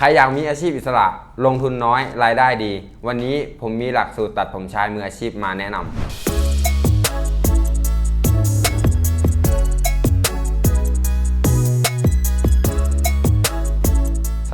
ใครอยากมีอาชีพอิสระ ลงทุนน้อยรายได้ดี วันนี้ผมมีหลักสูตรตัดผมชายมืออาชีพมาแนะนำ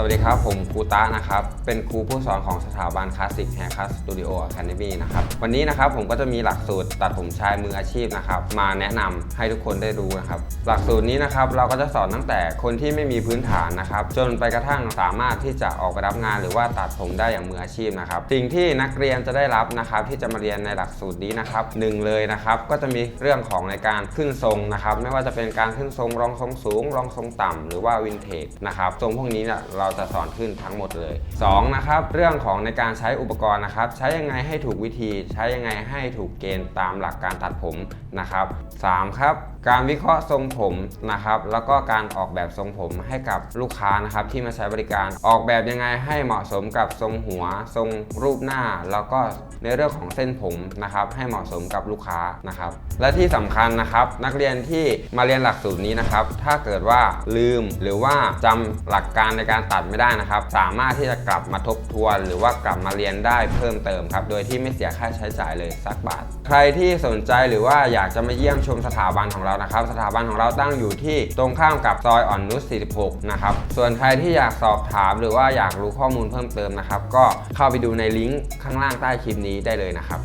วัสดีครับ ผมครูตะนะครับ เป็นครูผู้สอนของสถาบันคลาสสิกแฮร์คัสสตูดิโออะคาเดมี่นะครับ วันนี้นะครับผมก็จะมีหลักสูตรตัดผมชายมืออาชีพนะครับ มาแนะนำให้ทุกคนได้รู้นะครับ หลักสูตรนี้นะครับเราก็จะสอนตั้งแต่คนที่ไม่มีพื้นฐานนะครับ จนไปกระทั่งสามารถที่จะออกไปรับงาน หรือว่าตัดผมได้อย่างมืออาชีพนะครับ สิ่งที่นักเรียนจะได้รับนะครับ ที่จะมาเรียนในหลักสูตรนี้นะครับหนึ่งเลยนะครับ ก็จะมีเรื่องของในการขึ้นทรงนะครับ ไม่ว่าจะเป็นการขึ้นทรงรองทรงสูง รองทรงต่ำหรือว่าวินเทจนะครับทรงพวกนี้เนี่ยเราจะสอนขึ้นทั้งหมดเลยสองนะครับเรื่องของในการใช้อุปกรณ์นะครับ ใช้ยังไงให้ถูกวิธี ใช้ยังไงให้ถูกเกณฑ์ตามหลักการตัดผมนะครับสามครับการวิเคราะห์ทรงผมนะครับ แล้วก็การออกแบบทรงผมให้กับลูกค้านะครับที่มาใช้บริการออกแบบยังไงให้เหมาะสมกับทรงหัว ทรงรูปหน้า แล้วก็ในเรื่องของเส้นผมนะครับให้เหมาะสมกับลูกค้านะครับ และที่สำคัญนะครับนักเรียนที่มาเรียนหลักสูตรนี้นะครับ ถ้าเกิดว่าลืมหรือว่าจำหลักการในการตัดไม่ได้นะครับ สามารถที่จะกลับมาทบทวน หรือว่ากลับมาเรียนได้เพิ่มเติมครับ โดยที่ไม่เสียค่าใช้จ่ายเลยสักบาท ใครที่สนใจหรือว่าอยากจะมาเยี่ยมชมสถาบันของเรานะครับ สถาบันของเราตั้งอยู่ที่ตรงข้ามกับซอยอ่อนนุช 46 นะครับ ส่วนใครที่อยากสอบถามหรือว่าอยากรู้ข้อมูลเพิ่มเติมนะครับ ก็เข้าไปดูในลิงก์ข้างล่างใต้คลิปนี้ได้เลยนะครับ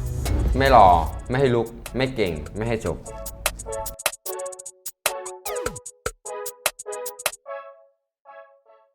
ไม่หล่อไม่ให้ลุก ไม่เก่ง ไม่ให้จบ